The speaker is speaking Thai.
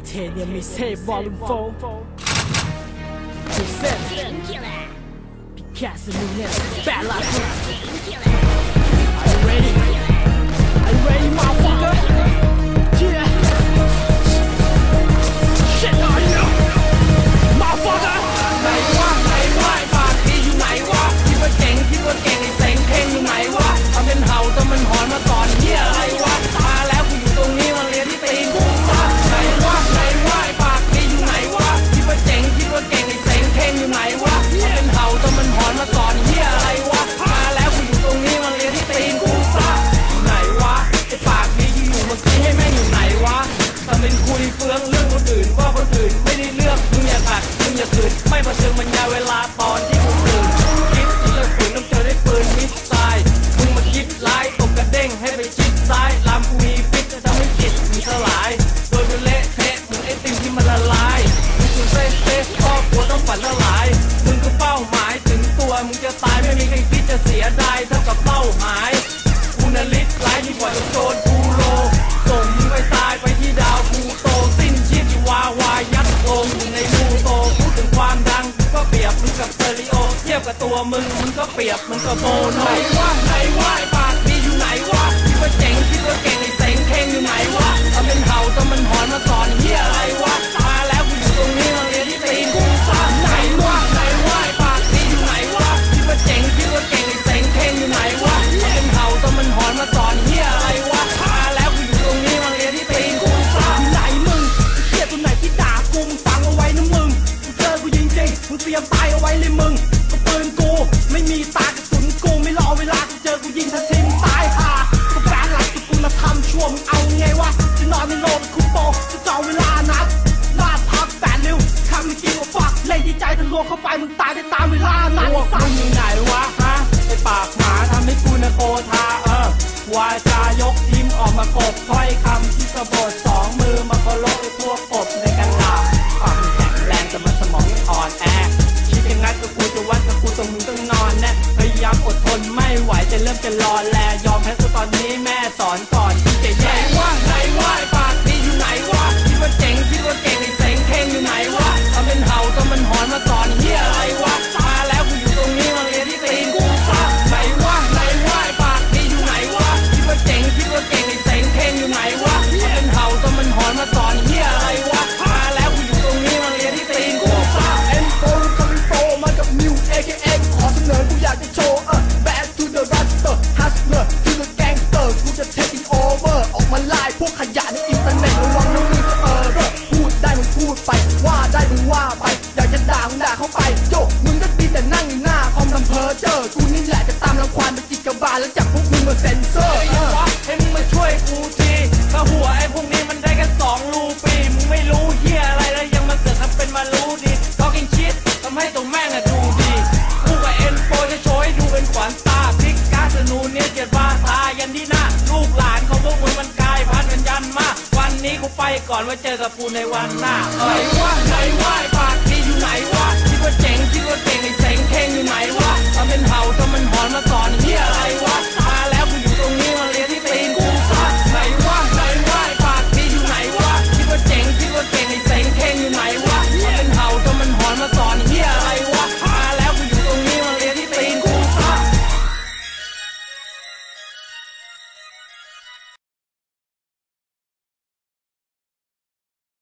titanium me save Volvo Bad luck Are you ready? Are you ready motherfucker? เสียดายเท่ากับเล่าหายคูนลิศไลที่กว่าจะโจนกูโล ส่งมึงไปตายไปที่ดาวกูโต สิ้นชีพที่วาวายัดลงในมูโตพูดถึงความดังกูก็เปรียบมึงกับเซริโอ เทียบกับตัวมึงมึงก็เปรียบมึงก็โมโนไหนวะไหนวะปากดีอยู่ไหนวะคิดว่าเจ๋งคิดว่าเก่งไอ้เสงเข่งอยู่ไหนวะถ้าเป็นเห่าถ้ามันหอนมาสอน มึงก็ปืนกูไม่มีตากระสุนกูไม่รอเวลากูเจอกูยิงทันทีมตายห่ากูแฟนหลักที่กูมาทำช่วงเอาไงวะจะนอนในโรงกูโปจะจองเวลานัดลาดพักแปดลิ้วคำในกิว่าฝักเล่นดีใจทะลวงเข้าไปมึงตายได้ตามเวลานัดมึงอยู่ไหนวะฮะไอปากหมาทำให้กูนะโกธาเออวาจายกทีมออกมากบถ้อยคำที่กบฏสอ เริ่มจะรอแลยอมแพ้ซะตอนนี้แม่สอนก่อน ษณุเนี่ยเกียรติภาษายันที่หน้าลูกหลานเขาพวกมึงมันกลายพันธุ์กันยันมา วันนี้กูไปก่อนไว้เจอกับกูในวันหน้าไหนวะไหนวะปากดีอยู่ไหนวะคิดว่าเจ๋งคิดว่าเก่งไอ้เสงเท่งอยู่ไหนวะทำเป็นเผาทำมันหอนมาสอนอนี้